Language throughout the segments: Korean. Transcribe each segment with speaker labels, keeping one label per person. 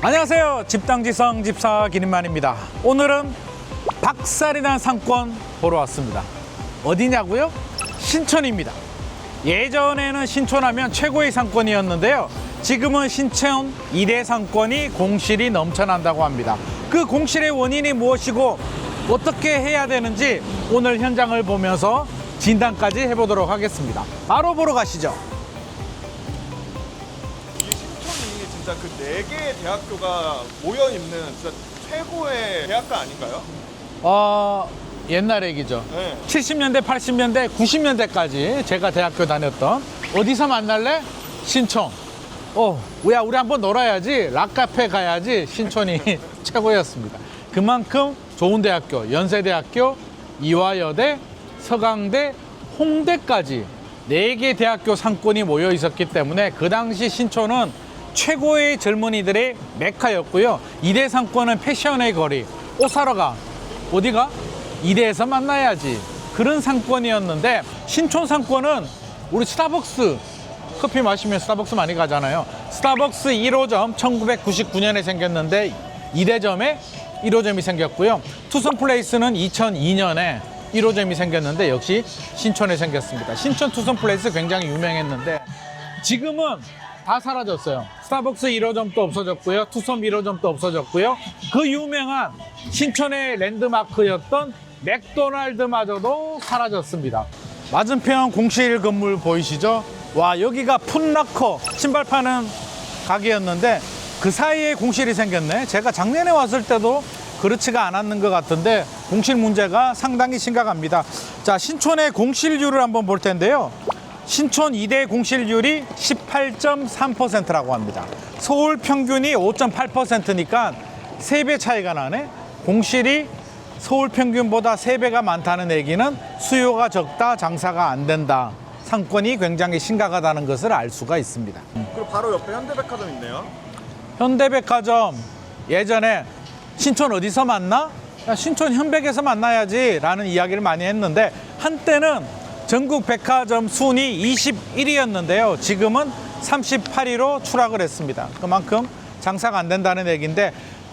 Speaker 1: 안녕하세요. 집당지성 집사 기린만입니다. 오늘은 박살이 난 상권 보러 왔습니다. 어디냐고요? 신촌입니다. 예전에는 신촌하면 최고의 상권이었는데요. 지금은 신촌 일대 상권이 공실이 넘쳐난다고 합니다. 그 공실의 원인이 무엇이고 어떻게 해야 되는지 오늘 현장을 보면서 진단까지 해보도록 하겠습니다. 바로 보러 가시죠.
Speaker 2: 진짜 그 네 개의 대학교가 모여 있는 진짜 최고의 대학가 아닌가요?
Speaker 1: 어, 옛날 얘기죠.
Speaker 2: 네.
Speaker 1: 70년대, 80년대, 90년대까지 제가 대학교 다녔던 어디서 만날래? 신촌. 어, 야, 우리 한번 놀아야지. 락카페 가야지. 신촌이 최고였습니다. 그만큼 좋은 대학교, 연세대학교, 이화여대, 서강대, 홍대까지 네 개 대학교 상권이 모여 있었기 때문에 그 당시 신촌은 최고의 젊은이들의 메카였고요. 이대 상권은 패션의 거리, 옷 사러 가. 어디가? 이대에서 만나야지. 그런 상권이었는데 신촌 상권은 우리 스타벅스 커피 마시면 스타벅스 많이 가잖아요. 스타벅스 1호점 1999년에 생겼는데 이대점에 1호점이 생겼고요. 투썸 플레이스는 2002년에 1호점이 생겼는데 역시 신촌에 생겼습니다. 신촌 투썸 플레이스 굉장히 유명했는데 지금은 다 사라졌어요. 스타벅스 1호점도 없어졌고요. 투썸 1호점도 없어졌고요. 그 유명한 신촌의 랜드마크였던 맥도날드마저도 사라졌습니다. 맞은편 공실 건물 보이시죠? 와 여기가 풋라커 신발 파는 가게였는데 그 사이에 공실이 생겼네. 제가 작년에 왔을 때도 그렇지가 않았는 것 같은데 공실 문제가 상당히 심각합니다. 자 신촌의 공실률을 한번 볼 텐데요. 신촌 2대 공실률이 18.3%라고 합니다. 서울 평균이 5.8%니까 3배 차이가 나네. 공실이 서울 평균보다 3배가 많다는 얘기는 수요가 적다, 장사가 안 된다. 상권이 굉장히 심각하다는 것을 알 수가 있습니다.
Speaker 2: 그리고 바로 옆에 현대백화점 있네요.
Speaker 1: 현대백화점 예전에 신촌 어디서 만나? 야, 신촌 현백에서 만나야지 라는 이야기를 많이 했는데 한때는 전국 백화점 순위 21위였는데요. 지금은 38위로 추락을 했습니다. 그만큼 장사가 안 된다는 얘기인데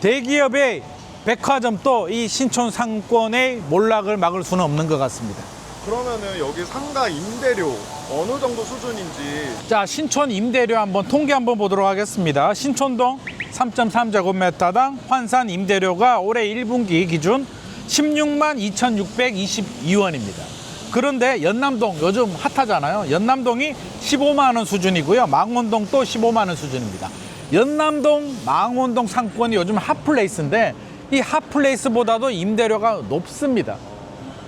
Speaker 1: 대기업의 백화점도 이 신촌 상권의 몰락을 막을 수는 없는 것 같습니다.
Speaker 2: 그러면은 여기 상가 임대료 어느 정도 수준인지
Speaker 1: 자, 신촌 임대료 한번 통계 한번 보도록 하겠습니다. 신촌동 3.3제곱미터당 환산 임대료가 올해 1분기 기준 16만 2,622원입니다. 그런데 연남동 요즘 핫하잖아요. 연남동이 15만 원 수준이고요. 망원동도 15만 원 수준입니다. 연남동, 망원동 상권이 요즘 핫플레이스인데 이 핫플레이스보다도 임대료가 높습니다.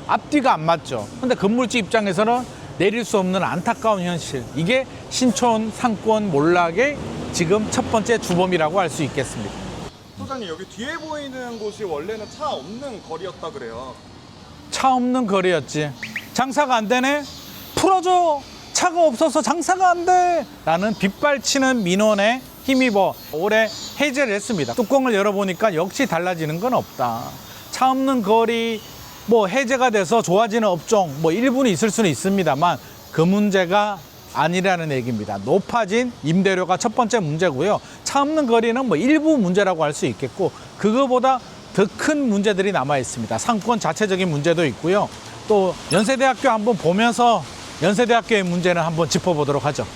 Speaker 1: 앞뒤가 안 맞죠. 근데 건물주 입장에서는 내릴 수 없는 안타까운 현실. 이게 신촌 상권 몰락의 지금 첫 번째 주범이라고 할 수 있겠습니다.
Speaker 2: 소장님 여기 뒤에 보이는 곳이 원래는 차 없는 거리였다 그래요.
Speaker 1: 차 없는 거리였지. 장사가 안 되네? 풀어줘! 차가 없어서 장사가 안 돼! 라는 빗발치는 민원에 힘입어 올해 해제를 했습니다. 뚜껑을 열어보니까 역시 달라지는 건 없다. 차 없는 거리, 뭐 해제가 돼서 좋아지는 업종, 뭐 일부는 있을 수는 있습니다만 그 문제가 아니라는 얘기입니다. 높아진 임대료가 첫 번째 문제고요. 차 없는 거리는 뭐 일부 문제라고 할 수 있겠고 그거보다 더 큰 문제들이 남아 있습니다. 상권 자체적인 문제도 있고요. 또 연세대학교 한번 보면서 연세대학교의 문제는 한번 짚어보도록 하죠.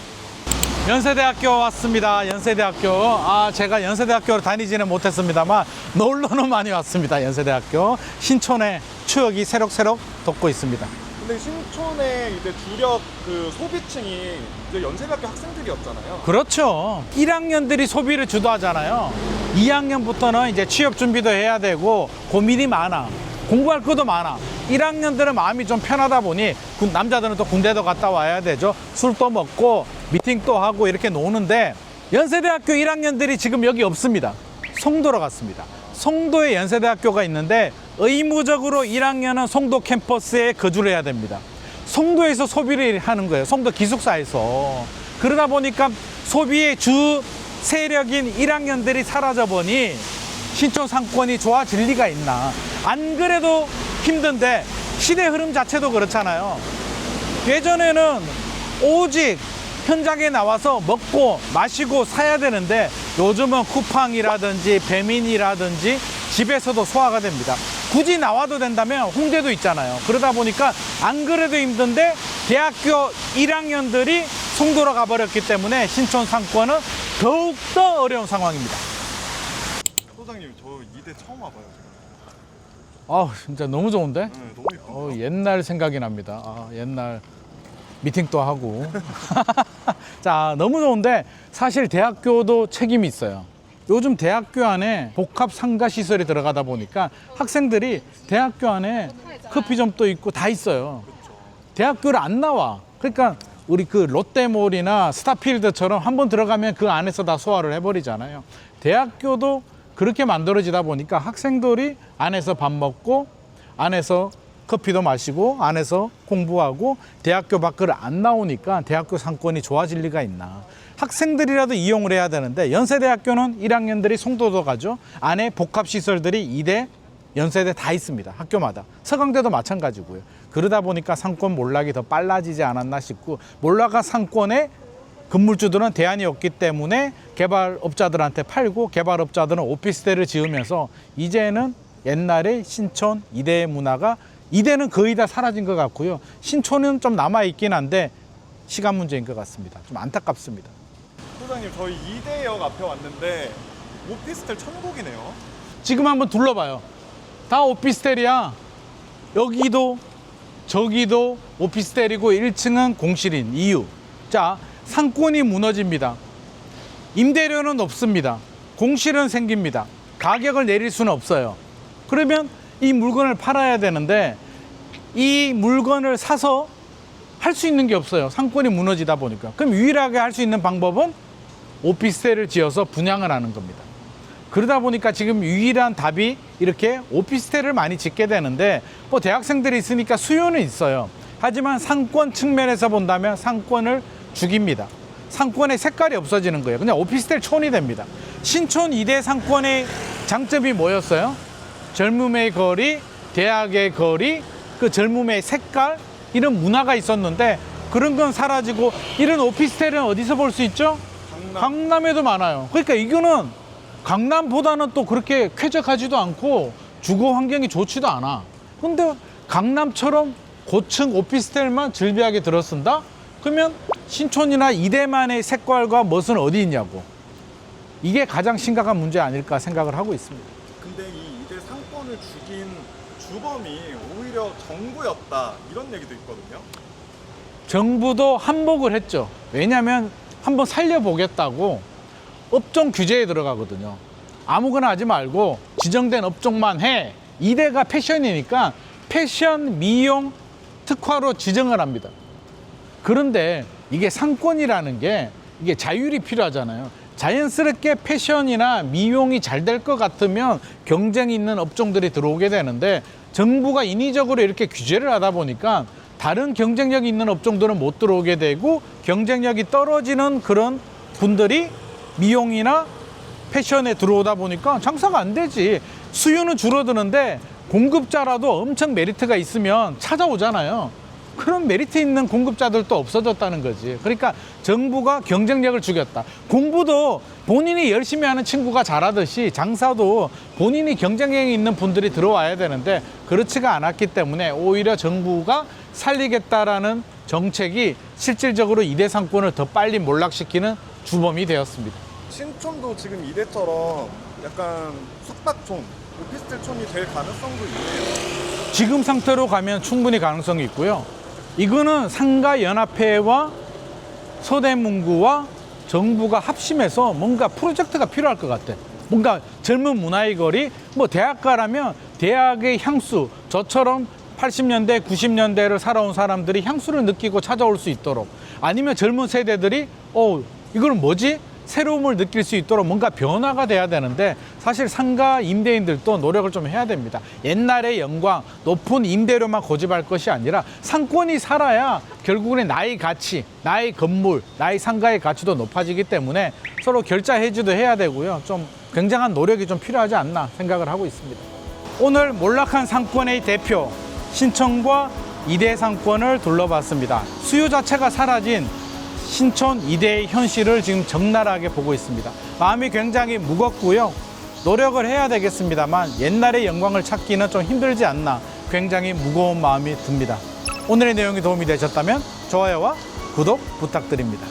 Speaker 1: 연세대학교 왔습니다. 연세대학교. 아, 제가 연세대학교를 다니지는 못했습니다만 놀러는 많이 왔습니다. 연세대학교. 신촌에 추억이 새록새록 돋고 있습니다.
Speaker 2: 근데 신촌의 이제 주력 그 소비층이 이제 연세대학교 학생들이었잖아요.
Speaker 1: 그렇죠. 1학년들이 소비를 주도하잖아요. 2학년부터는 이제 취업 준비도 해야 되고 고민이 많아. 공부할 것도 많아. 1학년들은 마음이 좀 편하다 보니 군- 남자들은 또 군대도 갔다 와야 되죠. 술도 먹고 미팅도 하고 이렇게 노는데 연세대학교 1학년들이 지금 여기 없습니다. 송도로 갔습니다. 송도에 연세대학교가 있는데 의무적으로 1학년은 송도 캠퍼스에 거주를 해야 됩니다. 송도에서 소비를 하는 거예요. 송도 기숙사에서. 그러다 보니까 소비의 주 세력인 1학년들이 사라져 보니 신촌 상권이 좋아질 리가 있나. 안 그래도 힘든데 시대 흐름 자체도 그렇잖아요. 예전에는 오직 현장에 나와서 먹고 마시고 사야 되는데 요즘은 쿠팡이라든지 배민이라든지 집에서도 소화가 됩니다. 굳이 나와도 된다면 홍대도 있잖아요. 그러다 보니까 안 그래도 힘든데 대학교 1학년들이 송도로 가버렸기 때문에 신촌 상권은 더욱더 어려운 상황입니다.
Speaker 2: 소장님 저 이대 처음 와봐요.
Speaker 1: 아 진짜 너무 좋은데?
Speaker 2: 네, 너무 예뻐.
Speaker 1: 어, 옛날 생각이 납니다. 아, 옛날 미팅도 하고. 자, 너무 좋은데 사실 대학교도 책임이 있어요. 요즘 대학교 안에 복합 상가 시설이 들어가다 보니까 학생들이 대학교 안에 커피점도 있고 다 있어요. 대학교를 안 나와. 그러니까 우리 그 롯데몰이나 스타필드처럼 한 번 들어가면 그 안에서 다 소화를 해버리잖아요. 대학교도 그렇게 만들어지다 보니까 학생들이 안에서 밥 먹고 안에서 커피도 마시고 안에서 공부하고 대학교 밖을 안 나오니까 대학교 상권이 좋아질 리가 있나. 학생들이라도 이용을 해야 되는데 연세대학교는 1학년들이 송도도 가죠. 안에 복합시설들이 2대 연세대 다 있습니다. 학교마다. 서강대도 마찬가지고요. 그러다 보니까 상권 몰락이 더 빨라지지 않았나 싶고 몰락한 상권에 건물주들은 대안이 없기 때문에 개발업자들한테 팔고 개발업자들은 오피스텔을 지으면서 이제는 옛날에 신촌 이대 문화가 이대는 거의 다 사라진 것 같고요. 신촌은 좀 남아 있긴 한데 시간 문제인 것 같습니다. 좀 안타깝습니다.
Speaker 2: 소장님 저희 이대역 앞에 왔는데 오피스텔 천국이네요.
Speaker 1: 지금 한번 둘러봐요. 다 오피스텔이야. 여기도 저기도 오피스텔이고 1층은 공실인 이유. 자, 상권이 무너집니다. 임대료는 없습니다. 공실은 생깁니다. 가격을 내릴 수는 없어요. 그러면 이 물건을 팔아야 되는데 이 물건을 사서 할 수 있는 게 없어요. 상권이 무너지다 보니까. 그럼 유일하게 할 수 있는 방법은 오피스텔을 지어서 분양을 하는 겁니다. 그러다 보니까 지금 유일한 답이 이렇게 오피스텔을 많이 짓게 되는데 뭐 대학생들이 있으니까 수요는 있어요. 하지만 상권 측면에서 본다면 상권을 죽입니다. 상권의 색깔이 없어지는 거예요. 그냥 오피스텔 촌이 됩니다. 신촌 이대 상권의 장점이 뭐였어요? 젊음의 거리, 대학의 거리, 그 젊음의 색깔 이런 문화가 있었는데 그런 건 사라지고 이런 오피스텔은 어디서 볼 수 있죠?
Speaker 2: 강남.
Speaker 1: 강남에도 많아요. 그러니까 이거는 강남보다는 또 그렇게 쾌적하지도 않고 주거 환경이 좋지도 않아. 근데 강남처럼 고층 오피스텔만 즐비하게 들어선다? 그러면 신촌이나 이대만의 색깔과 멋은 어디 있냐고. 이게 가장 심각한 문제 아닐까 생각을 하고 있습니다.
Speaker 2: 근데 이 이대 상권을 죽인 주범이 오히려 정부였다 이런 얘기도 있거든요.
Speaker 1: 정부도 한몫을 했죠. 왜냐하면 한번 살려보겠다고 업종 규제에 들어가거든요. 아무거나 하지 말고 지정된 업종만 해. 이대가 패션이니까 패션, 미용, 특화로 지정을 합니다. 그런데 이게 상권이라는 게 이게 자율이 필요하잖아요. 자연스럽게 패션이나 미용이 잘 될 것 같으면 경쟁이 있는 업종들이 들어오게 되는데 정부가 인위적으로 이렇게 규제를 하다 보니까 다른 경쟁력 있는 업종들은 못 들어오게 되고 경쟁력이 떨어지는 그런 분들이 미용이나 패션에 들어오다 보니까 장사가 안 되지. 수요는 줄어드는데 공급자라도 엄청 메리트가 있으면 찾아오잖아요. 그런 메리트 있는 공급자들도 없어졌다는 거지. 그러니까 정부가 경쟁력을 죽였다. 공부도 본인이 열심히 하는 친구가 잘하듯이 장사도 본인이 경쟁력이 있는 분들이 들어와야 되는데 그렇지가 않았기 때문에 오히려 정부가 살리겠다라는 정책이 실질적으로 이대 상권을 더 빨리 몰락시키는 주범이 되었습니다.
Speaker 2: 신촌도 지금 이대처럼 약간 숙박촌, 오피스텔촌이 될 가능성도 있네요.
Speaker 1: 지금 상태로 가면 충분히 가능성이 있고요. 이거는 상가연합회와 서대문구와 정부가 합심해서 뭔가 프로젝트가 필요할 것 같아. 뭔가 젊은 문화의 거리, 뭐 대학가라면 대학의 향수, 저처럼 80년대, 90년대를 살아온 사람들이 향수를 느끼고 찾아올 수 있도록 아니면 젊은 세대들이 어, 이거는 뭐지? 새로움을 느낄 수 있도록 뭔가 변화가 돼야 되는데 사실 상가 임대인들도 노력을 좀 해야 됩니다. 옛날의 영광, 높은 임대료만 고집할 것이 아니라 상권이 살아야 결국은 나의 가치, 나의 건물, 나의 상가의 가치도 높아지기 때문에 서로 결자 해지도 해야 되고요. 좀 굉장한 노력이 좀 필요하지 않나 생각을 하고 있습니다. 오늘 몰락한 상권의 대표 신청과 이대 상권을 둘러봤습니다. 수요 자체가 사라진 신촌 이대의 현실을 지금 적나라하게 보고 있습니다. 마음이 굉장히 무겁고요. 노력을 해야 되겠습니다만 옛날의 영광을 찾기는 좀 힘들지 않나 굉장히 무거운 마음이 듭니다. 오늘의 내용이 도움이 되셨다면 좋아요와 구독 부탁드립니다.